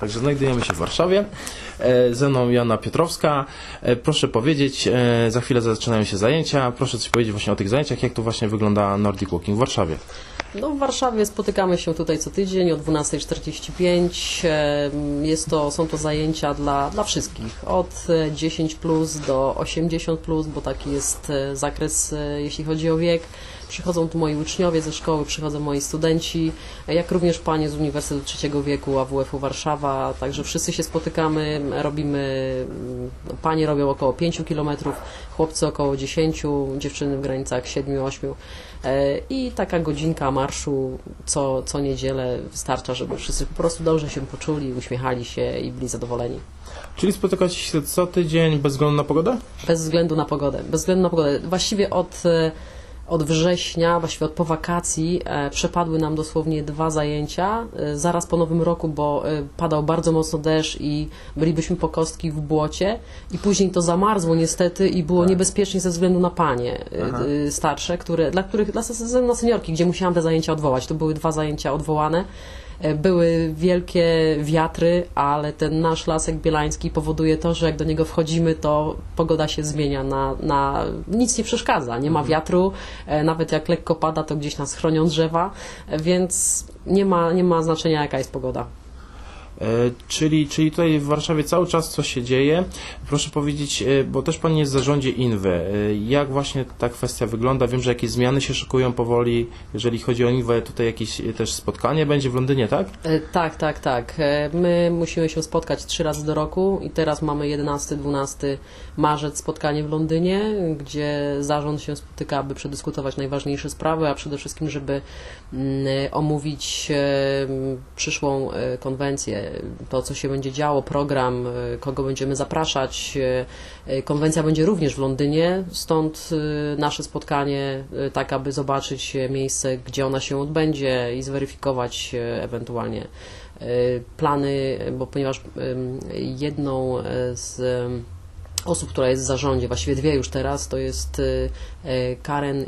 Także znajdujemy się w Warszawie. E, Ze mną Jana Piotrowska. E, Proszę powiedzieć, e, za chwilę zaczynają się zajęcia. Proszę coś powiedzieć właśnie o tych zajęciach, jak to właśnie wygląda Nordic Walking w Warszawie. No, w Warszawie spotykamy się tutaj co tydzień o 12.45. Em, Jest to, są to zajęcia dla, dla wszystkich, od e, 10 plus do 80 plus, bo taki jest zakres, jeśli chodzi o wiek. Przychodzą tu moi uczniowie ze szkoły, przychodzą moi studenci, jak również panie z Uniwersytetu Trzeciego Wieku AWF-u Warszawa, także wszyscy się spotykamy, robimy, mm, panie robią około 5 km, chłopcy około 10, dziewczyny w granicach 7-8. E, I taka godzinka marszu co, co niedzielę wystarcza, żeby wszyscy po prostu dobrze się poczuli, uśmiechali się i byli zadowoleni. Czyli spotykacie się co tydzień bez względu na pogodę? Bez względu na pogodę. Bez względu na pogodę. Właściwie od, e, od września, właściwie od po wakacji, e, przepadły nam dosłownie dwa zajęcia. E, zaraz po nowym roku, bo e, padał bardzo mocno deszcz i bylibyśmy po kostki w błocie. I później to zamarzło niestety i było niebezpiecznie ze względu na panie Aha. starsze, które, dla których, dla seniorki, gdzie musiałam te zajęcia odwołać. To były dwa zajęcia odwołane. E, Były wielkie wiatry, ale ten nasz lasek bielański powoduje to, że jak do niego wchodzimy, to pogoda się zmienia na, na nic nie przeszkadza. Nie ma wiatru, e, nawet jak lekko pada, to gdzieś nas chronią drzewa, e, więc nie ma, nie ma znaczenia jaka jest pogoda. E, Czyli, czyli tutaj w Warszawie cały czas coś się dzieje. Proszę powiedzieć, e, bo też Pani jest w zarządzie Inwy. E, Jak właśnie ta kwestia wygląda? Wiem, że jakieś zmiany się szykują powoli. Jeżeli chodzi o Inwę, tutaj jakieś też spotkanie będzie w Londynie, tak? Tak, tak, tak. My musimy się spotkać trzy razy do roku i teraz mamy 11-12 marzec spotkanie w Londynie, gdzie zarząd się spotyka, aby przedyskutować najważniejsze sprawy, a przede wszystkim, żeby mm, omówić przyszłą konwencję, to co się będzie działo, program, e, kogo będziemy zapraszać. E, e, Konwencja będzie również w Londynie, stąd nasze spotkanie, tak aby zobaczyć miejsce, gdzie ona się odbędzie i zweryfikować ewentualnie plany, bo ponieważ jedną z osób, która jest w zarządzie, właściwie dwie już teraz, to jest e, e, Karen e,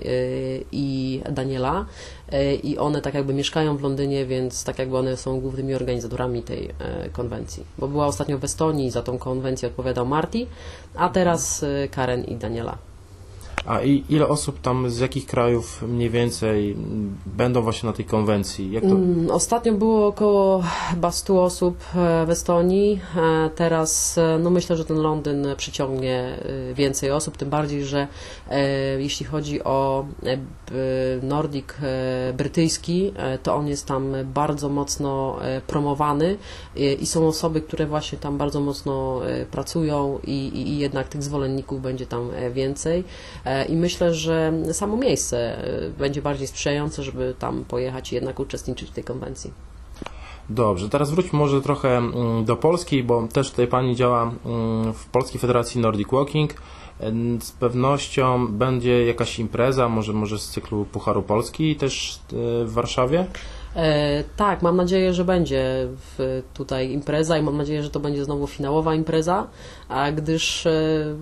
i Daniela E, i one tak jakby mieszkają w Londynie, więc tak jakby one są głównymi organizatorami tej e, konwencji. Bo była ostatnio w Estonii, za tą konwencję odpowiadał Marty, a teraz e, Karen i Daniela. A i ile osób tam z jakich krajów mniej więcej będą właśnie na tej konwencji? Mm, Ostatnio było około chyba 100 osób e, w Estonii. E, Teraz e, no myślę, że ten Londyn przyciągnie więcej osób, tym bardziej, że jeśli chodzi o Nordic brytyjski, to on jest tam bardzo mocno promowany i są osoby, które właśnie tam bardzo mocno pracują i, i, jednak tych zwolenników będzie tam więcej. I myślę, że samo miejsce e, będzie bardziej sprzyjające, żeby tam pojechać i jednak uczestniczyć w tej konwencji. Dobrze, teraz wróćmy może trochę mm, do Polski, bo też tutaj Pani działa mm, w Polskiej Federacji Nordic Walking. Z pewnością będzie jakaś impreza, może, może z cyklu Pucharu Polski też e, w Warszawie? E, tak, mam nadzieję, że będzie w, tutaj impreza i mam nadzieję, że to będzie znowu finałowa impreza, a gdyż e,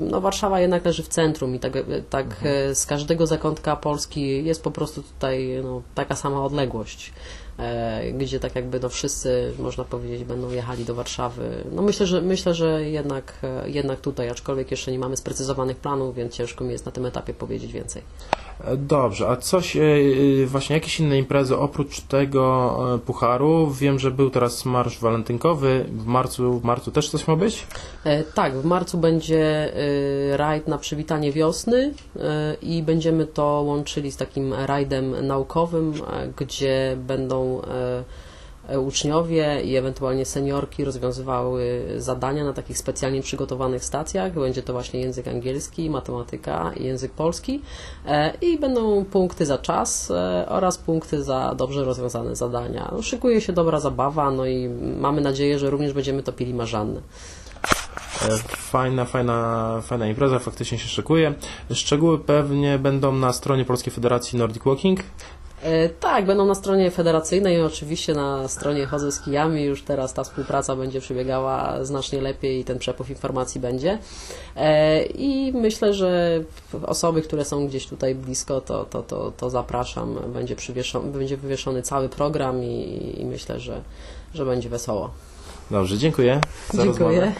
no, Warszawa jednak leży w centrum i tak, e, tak e, z każdego zakątka Polski jest po prostu tutaj no, taka sama odległość. E, gdzie tak jakby no wszyscy, można powiedzieć, będą jechali do Warszawy. No myślę, że myślę, że jednak, e, jednak tutaj, aczkolwiek jeszcze nie mamy sprecyzowanych planów, więc ciężko mi jest na tym etapie powiedzieć więcej. E, Dobrze, a coś, właśnie jakieś inne imprezy oprócz tego Pucharu? Wiem, że był teraz Marsz Walentynkowy, w marcu, w marcu też coś ma być? Tak, w marcu będzie rajd na przywitanie wiosny i będziemy to łączyli z takim rajdem naukowym, gdzie będą e, e, uczniowie i ewentualnie seniorki rozwiązywały zadania na takich specjalnie przygotowanych stacjach. Będzie to właśnie język angielski, matematyka i język polski E, i będą punkty za czas oraz punkty za dobrze rozwiązane zadania. No, Szykuje się dobra zabawa, no i mamy nadzieję, że również będziemy topili marzanny. E, Fajna, fajna, fajna impreza, faktycznie się szykuje. Szczegóły pewnie będą na stronie Polskiej Federacji Nordic Walking. E, Tak, będą na stronie federacyjnej, oczywiście na stronie Chodzę z kijami. Już teraz ta współpraca będzie przebiegała znacznie lepiej i ten przepływ informacji będzie. E, I myślę, że osoby, które są gdzieś tutaj blisko, to, to, to, to zapraszam. Będzie, przywieszony, będzie wywieszony cały program i, i myślę, że, że będzie wesoło. Dobrze, dziękuję za Dziękuję. rozmowę.